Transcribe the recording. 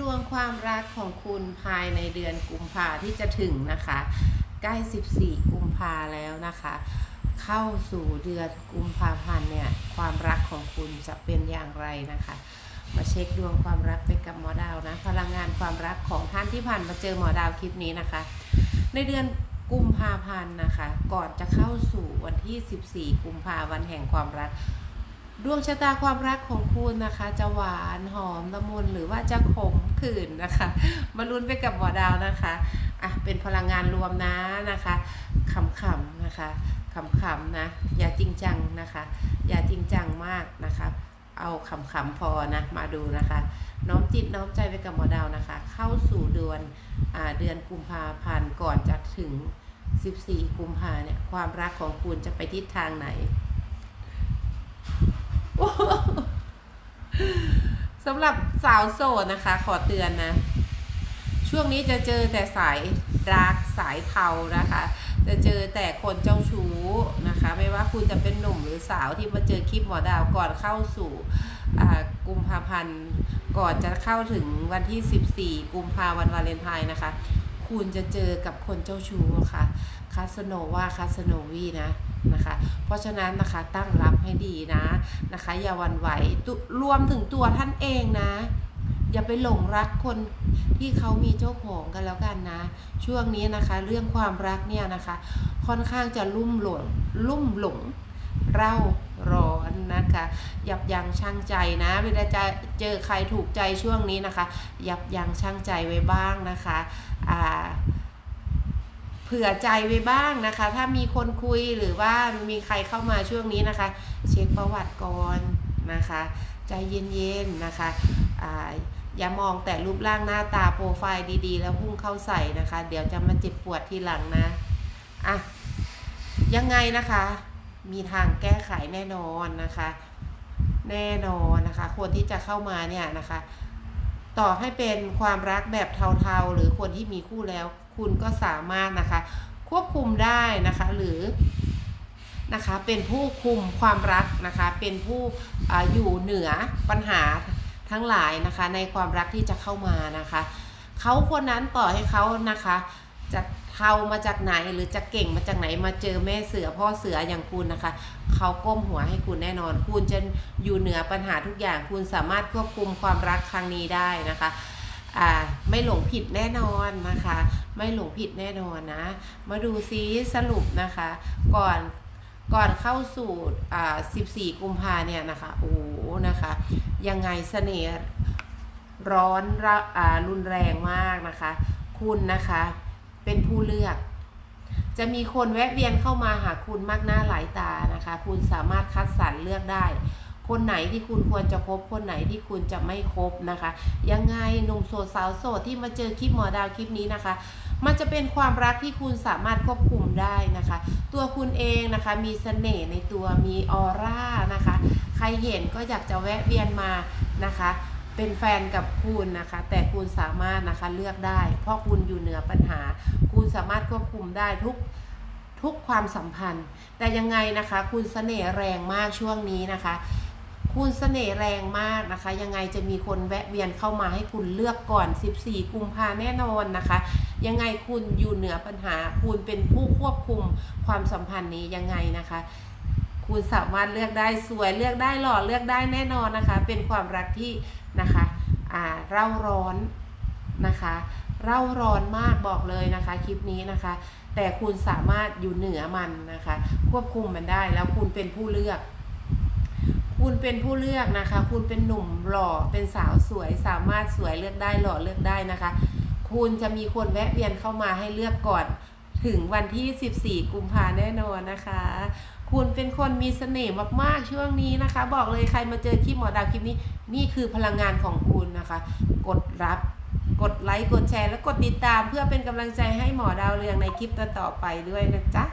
ดวงความรักของคุณภายในเดือนกุมภาที่จะถึงนะคะ ใกล้ 14 กุมภาแล้วนะคะ เข้าสู่เดือนกุมภาพันธ์เนี่ยความรักของคุณจะเป็นอย่างไรนะคะ มาเช็คดวงความรักไปกับหมอดาวนะ พลังงานความรักของท่านที่ผ่านมาเจอหมอดาวคลิปนี้นะคะ ในเดือนกุมภาพันธ์นะคะ ก่อนจะเข้าสู่วันที่ 14 กุมภาวันแห่งความรัก ดวงชะตาความรักของคุณนะคะ จะหวานหอมละมุนหรือว่าจะขมขื่นนะคะมาลุ้นไปกับหมอดาวนะคะอะเป็นพลังงานรวมนะนะคะขำๆนะคะขำๆนะ อย่าจริงจังนะคะ อย่าจริงจังมากนะคะเอาขำๆพอนะมาดูนะคะ น้อมจิตน้อมใจไปกับหมอดาวนะคะ เข้าสู่เดือนอ่าเดือนกุมภาพันธ์ก่อนจะถึง 14 กุมภาเนี่ยความรักของคุณจะไปทิศทางไหน สำหรับสาวโสดนะคะ ขอเตือนนะ ช่วงนี้จะเจอแต่สายรักสายเทานะคะ จะเจอแต่คนเจ้าชู้นะคะ ไม่ว่าคุณจะเป็นหนุ่มหรือสาวที่มาเจอคลิปหมอดาวก่อนเข้าสู่อ่ากุมภาพันธ์ก่อนจะเข้าถึงวันที่ 14 กุมภาวันวาเลนไทน์นะคะ คุณจะเจอกับคนเจ้าชู้ค่ะคาสโนวาคาสโนวีนะนะคะ เพราะฉะนั้นนะคะตั้งรับให้ดีนะนะคะ อย่าหวันไหวรวมถึงตัวท่านเองนะ อย่าไปหลงรักคนที่เขามีเจ้าของกันแล้วกันนะ ช่วงนี้นะคะ เรื่องความรักเนี่ยนะคะ ค่อนข้างจะลุ่มหลงลุ่มหลงเร่าร้อน นะคะ ยับยั้งชั่งใจนะ เวลาจะเจอใครถูกใจช่วงนี้นะคะ ยับยั้งชั่งใจไว้บ้างนะคะอ่าเผื่อใจไว้บ้างนะคะ ถ้ามีคนคุยหรือว่ามีใครเข้ามาช่วงนี้นะคะ เช็คประวัติก่อนนะคะ ใจเย็นๆนะคะอาอย่ามองแต่รูปร่างหน้าตาโปรไฟล์ดีๆ แล้วพุ่งเข้าใส่นะคะ เดี๋ยวจะมาเจ็บปวดทีหลังนะอะยังไงนะคะ มีทางแก้ไขแน่นอนนะคะ แน่นอนนะคะ คนที่จะเข้ามาเนี่ยนะคะ ต่อให้เป็นความรักแบบเทาๆ หรือคนที่มีคู่แล้ว คุณก็สามารถนะคะ ควบคุมได้นะคะหรือนะคะเป็นผู้คุมความรักนะคะ เป็นผู้ออยู่เหนือปัญหาทั้งหลายนะคะ ในความรักที่จะเข้ามานะคะ เขาคนนั้นต่อให้เขานะคะจะ เทามาจากไหนหรือจะเก่งมาจากไหนมาเจอแม่เสือพ่อเสืออย่างคุณนะคะ เขาก้มหัวให้คุณแน่นอน คุณจะอยู่เหนือปัญหาทุกอย่าง คุณสามารถควบคุมความรักครั้งนี้ได้นะคะอ่าไม่หลงผิดแน่นอนนะคะ ไม่หลงผิดแน่นอนนะ มาดูซิสรุปนะคะ ก่อนก่อนเข้าสู่อ่า14 กุมภาเนี่ยนะคะโอ้นะคะ ยังไงเสน่ห์ร้อนรอ่ารุนแรงมากนะคะ คุณนะคะ เป็นผู้เลือก จะมีคนแวะเวียนเข้ามาหาคุณมากหน้าหลายตานะคะ คุณสามารถคัดสรรเลือกได้ คนไหนที่คุณควรจะคบ คนไหนที่คุณจะไม่คบนะคะ ยังไงหนุ่มโสดสาวโสดที่มาเจอคลิปหมอดาวคลิปนี้นะคะ มันจะเป็นความรักที่คุณสามารถควบคุมได้นะคะ ตัวคุณเองนะคะมีเสน่ห์ในตัวมีออร่านะคะ ใครเห็นก็อยากจะแวะเวียนมานะคะ เป็นแฟนกับคุณนะคะ แต่คุณสามารถนะคะเลือกได้ เพราะคุณอยู่เหนือปัญหา คุณสามารถควบคุมได้ทุกทุกความสัมพันธ์ แต่ยังไงนะคะ คุณเสน่ห์แรงมากช่วงนี้นะคะ คุณเสน่ห์แรงมากนะคะ ยังไงจะมีคนแวะเวียนเข้ามาให้คุณเลือกก่อน 14 กุมภาแน่นอนนะคะ ยังไงคุณอยู่เหนือปัญหา คุณเป็นผู้ควบคุมความสัมพันธ์นี้ยังไงนะคะ คุณสามารถเลือกได้สวยเลือกได้หล่อเลือกได้แน่นอนนะคะ เป็นความรักที่นะคะอ่าเร่าร้อนนะคะเร่าร้อนมากบอกเลยนะคะคลิปนี้นะคะ แต่คุณสามารถอยู่เหนือมันนะคะ ควบคุมมันได้แล้วคุณเป็นผู้เลือก คุณเป็นผู้เลือกนะคะ คุณเป็นหนุ่มหล่อเป็นสาวสวยสามารถสวยเลือกได้หล่อเลือกได้นะคะ คุณจะมีคนแวะเวียนเข้ามาให้เลือกก่อน ถึงวันที่ 14 กุมภาแน่นอนนะคะ คุณเป็นคนมีเสน่ห์มากๆช่วงนี้นะคะ บอกเลยใครมาเจอคลิปหมอดาวคลิปนี้นี่คือพลังงานของคุณนะคะ กดรับกดไลค์กดแชร์และกดติดตาม เพื่อเป็นกำลังใจให้หมอดาวเรืองในคลิปต่อๆไปด้วยนะจ๊ะ